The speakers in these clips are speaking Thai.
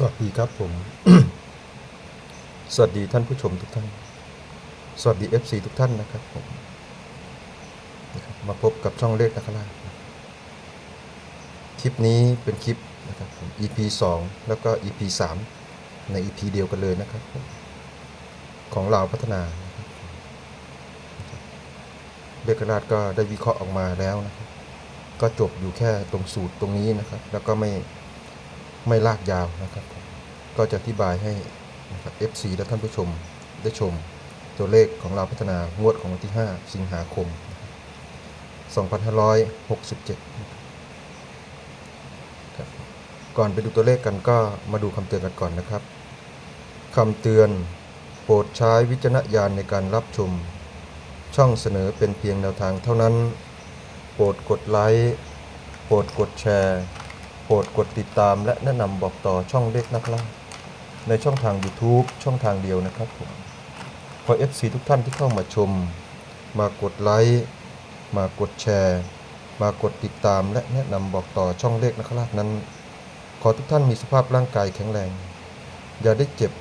สวัสดีครับผม สวัสดีท่านผู้ชมทุกท่าน สวัสดี FC ทุกท่านนะครับผมบมาพบกับช่องเลขนักล่าคลิปนี้เป็นคลิปนะครับผม EP 2 แล้วก็ EP 3 ใน EP เดียวกันเลยนะครับผมของเราพัฒนานะครับเลขราชก็ได้วิเคราะห์ออกมาแล้วนะครับ ก็จบอยู่แค่ตรงสูตรตรงนี้นะครับ แล้วก็ไม่ ไม่ลากยาวนะครับ ก็จะอธิบายให้นะครับ FC และท่านผู้ชมได้ชม ตัวเลขของเราพัฒนางวดของวันที่ 5 สิงหาคม 2567นะครับก่อนไปดูตัวเลขกันก็มาดูคำเตือนกันก่อนนะครับคำเตือนโปรดใช้วิจารณญาณในการรับชม ช่องเสนอเป็นเพียงแนวทางเท่านั้น โปรดกดไลค์ โปรดกดแชร์ โปรดกดติดตามและแนะนำบอกต่อช่องเลขนักล่าในช่องทาง YouTube ช่องทางเดียวนะครับผมขอ FC ทุกท่านที่เข้ามาชม มากดไลค์มากดแชร์ มากดติดตามและแนะนำบอกต่อช่องเลขนักล่านั้น ขอทุกท่านมีสภาพร่างกายแข็งแรง อย่าได้เจ็บ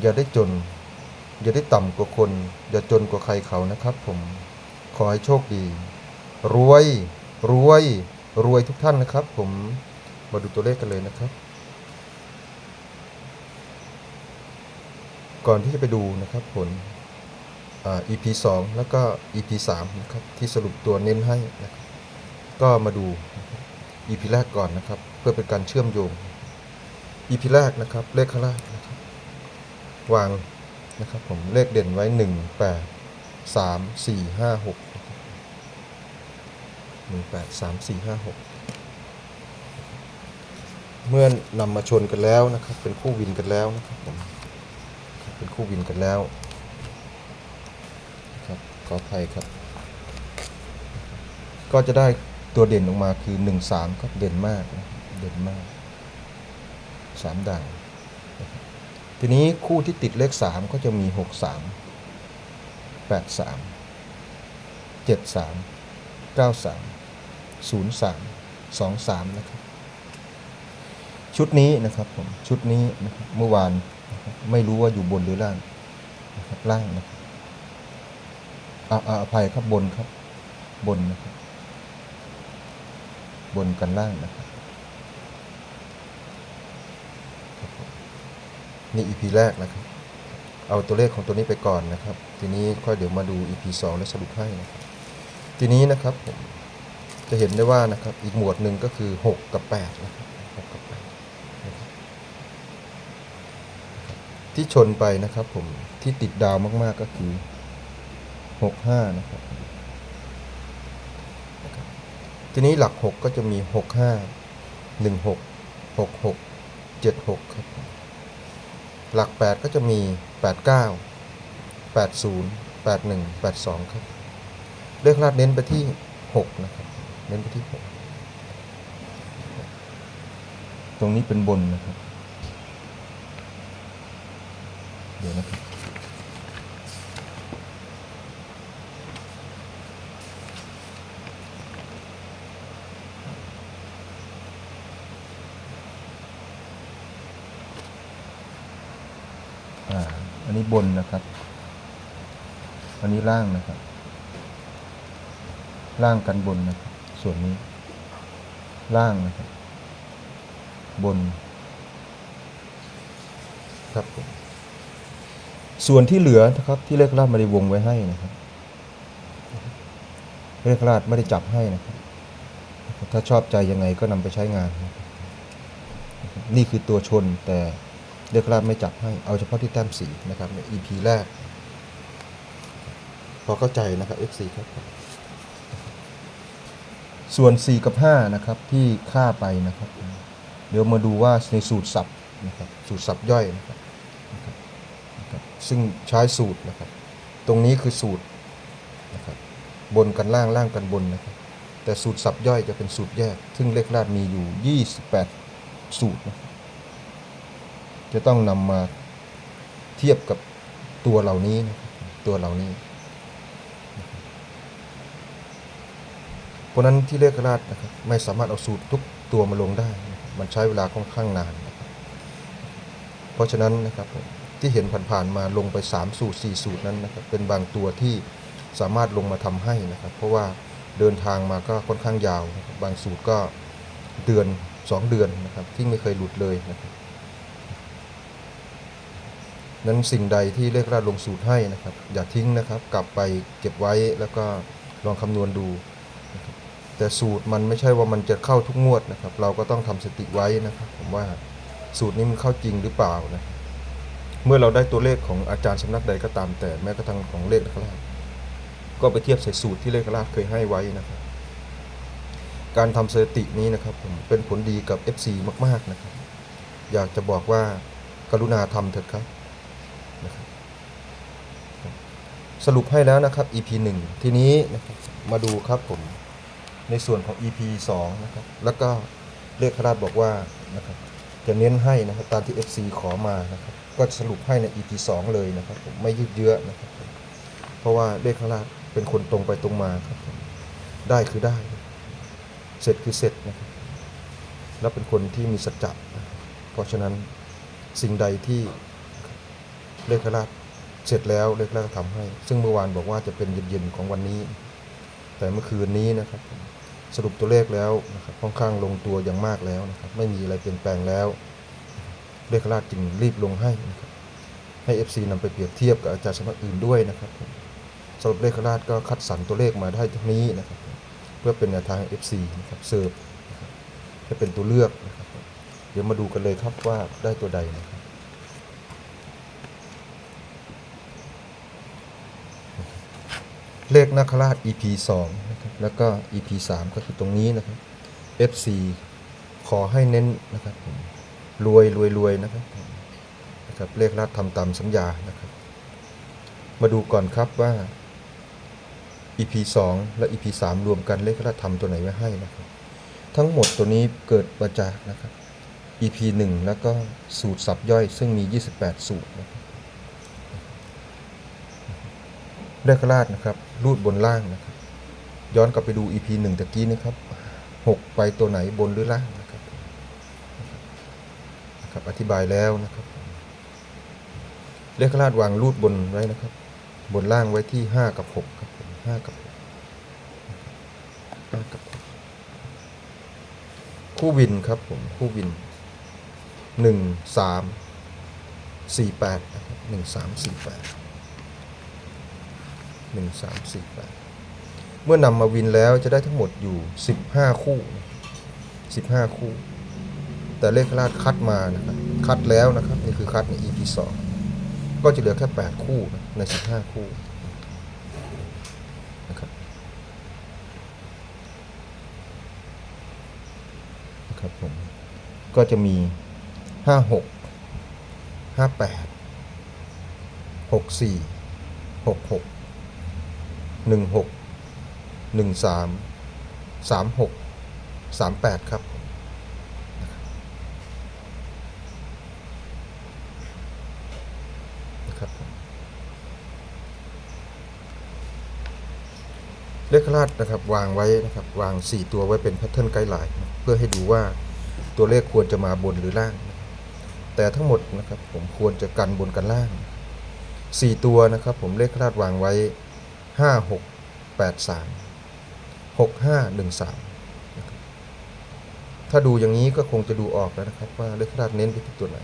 อย่าได้จน อย่าได้ต่ำกว่าคน อย่าจนกว่าใครเขานะครับผมขอให้โชคดี รวย รวย รวยทุกท่านนะครับ ผมมาดูตัวเลขกันเลยนะครับ ก่อนที่จะไปดูนะครับผล EP 2 แล้วก็ EP 3นะครับที่สรุปตัวเน้นให้นะครับก็มาดู EP แรกก่อนนะครับ เพื่อเป็นการเชื่อมโยง EP แรกนะครับเลขข้างล่างนะครับวางนะครับผมเลขเด่นไว้ 1 8 3 4 5 6ห นึ่งแปดสามสี่ห้าหกเมื่อนำมาชนกันแล้วนะครับ เป็นคู่วินกันแล้วนะครับผมเป็นคู่วินกันแล้วครับขออภัยครับ ก็จะได้ตัวเด่นออกมาคือหนึ่งสามครับเด่นมากเด่นมากสามด่างทีนี้คู่ที่ติดเลขสามก็จะมีหกสามแปดสามเจ็ดสาม93 03 23 นะครับ ชุดนี้นะครับผมชุดนี้นะครับเมื่อวานไม่รู้ว่าอยู่บนหรือล่างนะครับล่างนะครับอาอภัยครับบนครับ บนนะครับ บนกันล่างนะครับนี่อีพีแรกนะครับ เอาตัวเลขของตัวนี้ไปก่อนนะครับ ทีนี้ค่อยเดี๋ยวมาดู EP 2แล้วสรุปให้นะครับ ทีนี้นะครับผม จะเห็นได้ว่านะครับอีกหมวดหนึ่งก็คือ 6 กับ8นะครับ6กับ8นะครับที่ชนไปนะครับผมที่ติดดาวมากๆก็คือ 65 นะครับนะครับทีนี้หลัก 6 ก็จะมี 65 16 66 76 ครับหลัก 8 ก็จะมี 89 80 81 82 ครับ เลขลาดเน้นไปที่ 6 นะครับ เน้นไปที่6ตรงนี้เป็นบนนะครับ เดี๋ยวนะครับ อ่า อันนี้บนนะครับ อันนี้ล่างนะครับ ล่างกันบนนะครับ ส่วนนี้ ล่างนะครับ บน ครับผมส่วนที่เหลือนะครับ ที่เลขราดไม่ได้วงไว้ให้นะครับ เลขราดไม่ได้จับให้นะครับ ถ้าชอบใจยังไงก็นำไปใช้งานนะครับนี่คือตัวชนแต่เลขราดไม่จับให้ เอาเฉพาะที่แต้มสีนะครับใน EP แรก พอเข้าใจนะครับ FC ครับ ส่วน 4 กับ 5 นะครับ ที่ค่าไปนะครับ เดี๋ยวมาดูว่าในสูตรสับนะครับสูตรสับย่อยนะครับนะครับนะรบซึ่งใช้สูตรนะครับ ตรงนี้คือสูตรนะครับบนกันล่างล่างกันบนนะครับ แต่สูตรสับย่อยจะเป็นสูตรแยก ซึ่งเลขราดมีอยู่ 28 สูตรนะจะต้องนำมาเทียบกับตัวเหล่านี้นะตัวเหล่านี้ เพราะนั้นที่เลขราชนะครับไม่สามารถเอาสูตรทุกตัวมาลงได้ มันใช้เวลาค่อนข้างนานนะครับเพราะฉะนั้นนะครับที่เห็นผ่านๆมาลงไป 3 สูตร 4 สูตรนั้นนะครับเป็นบางตัวที่สามารถลงมาทำให้นะครับ เพราะว่าเดินทางมาก็ค่อนข้างยาวนะครับบางสูตรก็เดือน 2 เดือนนะครับที่ไม่เคยหลุดเลยนะครับนั้นสิ่งใดที่เลขราดลงสูตรให้นะครับ อย่าทิ้งนะครับ กลับไปเก็บไว้แล้วก็ลองคำนวณดู แต่สูตรมันไม่ใช่ว่ามันจะเข้าทุกงวดนะครับ เราก็ต้องทำสติไว้นะครับ ผมว่าสูตรนี้มันเข้าจริงหรือเปล่านะเมื่อเราได้ตัวเลขของอาจารย์สำนักใดก็ตามแต่แม้กระทั่งของเลขราดก็ไปเทียบใส่สูตรที่เลขราดเคยให้ไว้นะครับ การทำสถิตินี้นะครับผมเป็นผลดีกับ FC มาก ๆนะครับ อยากจะบอกว่ากรุณาทำเถิดครับสรุปให้แล้วนะครับ EP 1 ทีนี้นะครับมาดูครับผม ในส่วนของ EP 2นะครับแล้วก็เลขราชบอกว่านะครับจะเน้นให้นะครับตามที่ FC ขอมานะครับก็สรุปให้ใน EP 2 เลยนะครับผมไม่ยืดเยื้อนะครับเพราะว่าเลขราชเป็นคนตรงไปตรงมาครับได้คือได้ เสร็จคือเสร็จนะครับแล้วเป็นคนที่มีสัจจะเพราะฉะนั้นสิ่งใดที่เลขราชเสร็จแล้วเล็กแล้วก็ทำให้ ซึ่งเมื่อวานบอกว่าจะเป็นเย็นๆของวันนี้ แต่เมื่อคืนนี้นะครับ สรุปตัวเลขแล้วนะครับค่อนข้างลงตัวอย่างมากแล้วนะครับไม่มีอะไรเปลี่ยนแปลงแล้ว เลขราชจึงรีบลงให้นะครับให้ FC นำไปเปรียบเทียบกับอาจารย์สำนักอื่นด้วยนะครับสรุปเลขราชก็คัดสรรตัวเลขมาได้เท่านี้นะครับเพื่อเป็นแนวทาง FC นะครับเสิร์ฟนะครับให้เป็นตัวเลือกนะครับเดี๋ยวมาดูกันเลยครับว่าได้ตัวใดนะครับ เลขนาคราช EP 2นะครับแล้วก็ EP 3 ก็คือตรงนี้นะครับ FC ขอให้เน้นนะครับรวยรวยรวยนะครับนะครับเลขราชทำตามสัญญานะครับ มาดูก่อนครับว่า EP 2 และ EP 3 รวมกันเลขราชทำตัวไหนไว้ให้นะครับ ทั้งหมดตัวนี้เกิดมาจากนะครับ EP 1 แล้วก็สูตรสับย่อยซึ่งมี 28 สูตรนะครับ เลขราชนะครับรูดบนล่างนะครับ ย้อนกลับไปดู EP หนึ่งตะกี้นะครับหกไปตัวไหนบนหรือล่างนะครับนะครับ อธิบายแล้วนะครับเลขราชวางรูดบนไว้นะครับ บนล่างไว้ที่ห้ากับหกครับห้ากับหกห้ากับคู่วินครับผมคู่วินหนึ่งสามสี่แปดนะครับหนึ่งสามสี่แปด หนึ่งสามสี่แปดเมื่อนำมาวินแล้วจะได้ทั้งหมดอยู่สิบห้าคู่สิบห้าคู่ แต่เลขราชคัดมานะครับคัดแล้วนะครับนี่คือคัดใน EP สองก็จะเหลือแค่แปดคู่ในสิบห้าคู่นะครับนะครับผมก็จะมีห้าหก ห้าแปดหกสี่หกหกหนึ่งหกหนึ่งสามสามหกสามแปดครับ นะครับ เลขราชนะครับวางไว้นะครับวาง 4 ตัวไว้เป็นแพทเทิร์นไกด์ไลน์เพื่อให้ดูว่าตัวเลขควรจะมาบนหรือล่าง แต่ทั้งหมดนะครับผมควรจะกันบนกันล่าง 4 ตัวนะครับผมเลขราชวางไว้ ห้าหกแปดสามหกห้าหนึ่งสามถ้าดูอย่างนี้ก็คงจะดูออกแล้วนะครับ ว่าเลขราชเน้นไปที่ตัวไหน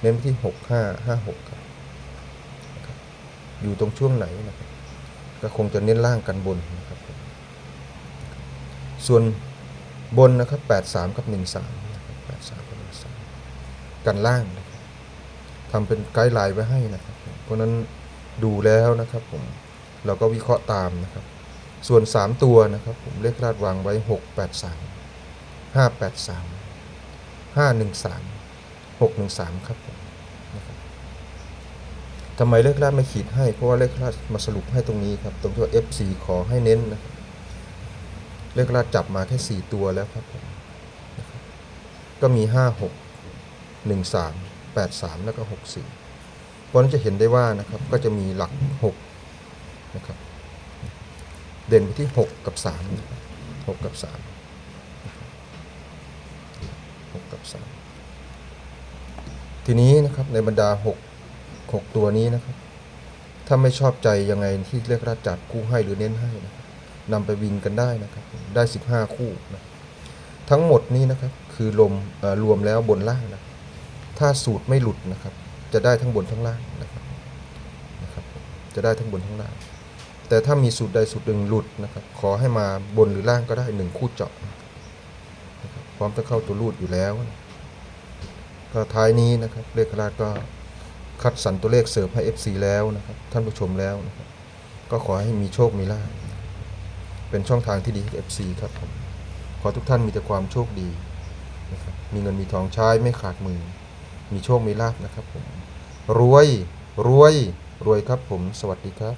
เน้นไปที่หกห้าห้าหกครับอยู่ตรงช่วงไหนนะครับ ก็คงจะเน้นล่างกันบนนะครับ ส่วนบนนะครับแปดสามกับหนึ่งสามแปดสามกับหนึ่งสามกันล่างนะครับทำเป็นไกด์ไลน์ไว้ให้นะครับ เพราะนั้นดูแล้วนะครับผม เราก็วิเคราะห์ตามนะครับ ส่วน 3 ตัวนะครับ ผมเลขราดวางไว้ 6 8 3 5 8 3 5 1 3 6 1 3 ครับผมนะครับทำไมเลขราดไม่ขีดให้ เพราะว่าเลขราดมาสรุปให้ตรงนี้ครับ ตรงที่ว่า F4 ขอให้เน้นนะครับเลขราดจับมาแค่ 4 ตัวแล้วครับผมนะครับก็มี 5 6 1 3 8 3 แล้วก็ 6 4เพราะฉะนั้นจะเห็นได้ว่านะครับก็จะมีหลัก 6 นะครับเด่นไปที่ 6 กับ3 6กับ3นะครับ6กับ 3 ทีนี้นะครับในบรรดาหกหกตัวนี้นะครับ ถ้าไม่ชอบใจยังไงที่เรียกราจัดคู่ให้หรือเน้นให้นะนำไปวินกันได้นะครับ ได้ 15 คู่นะทั้งหมดนี้นะครับคือลมรวมแล้วบนล่างนะถ้าสูตรไม่หลุดนะครับ จะได้ทั้งบนทั้งล่างนะครับนะครับ จะได้ทั้งบนทั้งล่าง แต่ถ้ามีสูตรใดสูตรหนึ่งหลุดนะครับ ขอให้มาบนหรือล่างก็ได้หนึ่งคู่เจาะครับพร้อมจะเข้าตัวรูดอยู่แล้ว ก็ท้ายนี้นะครับเลขราชก็คัดสรรตัวเลขเสร์ฟให้ FC แล้วนะครับ ท่านผู้ชมแล้วนะครับ ก็ขอให้มีโชคมีลาภเป็นช่องทางที่ดีให้ FC ครับผมขอทุกท่านมีแต่ความโชคดีนะครับมีเงินมีทองใช้ไม่ขาดมือ มีโชคมีลาภนะครับผมรวยรวยรวยครับผม สวัสดีครับ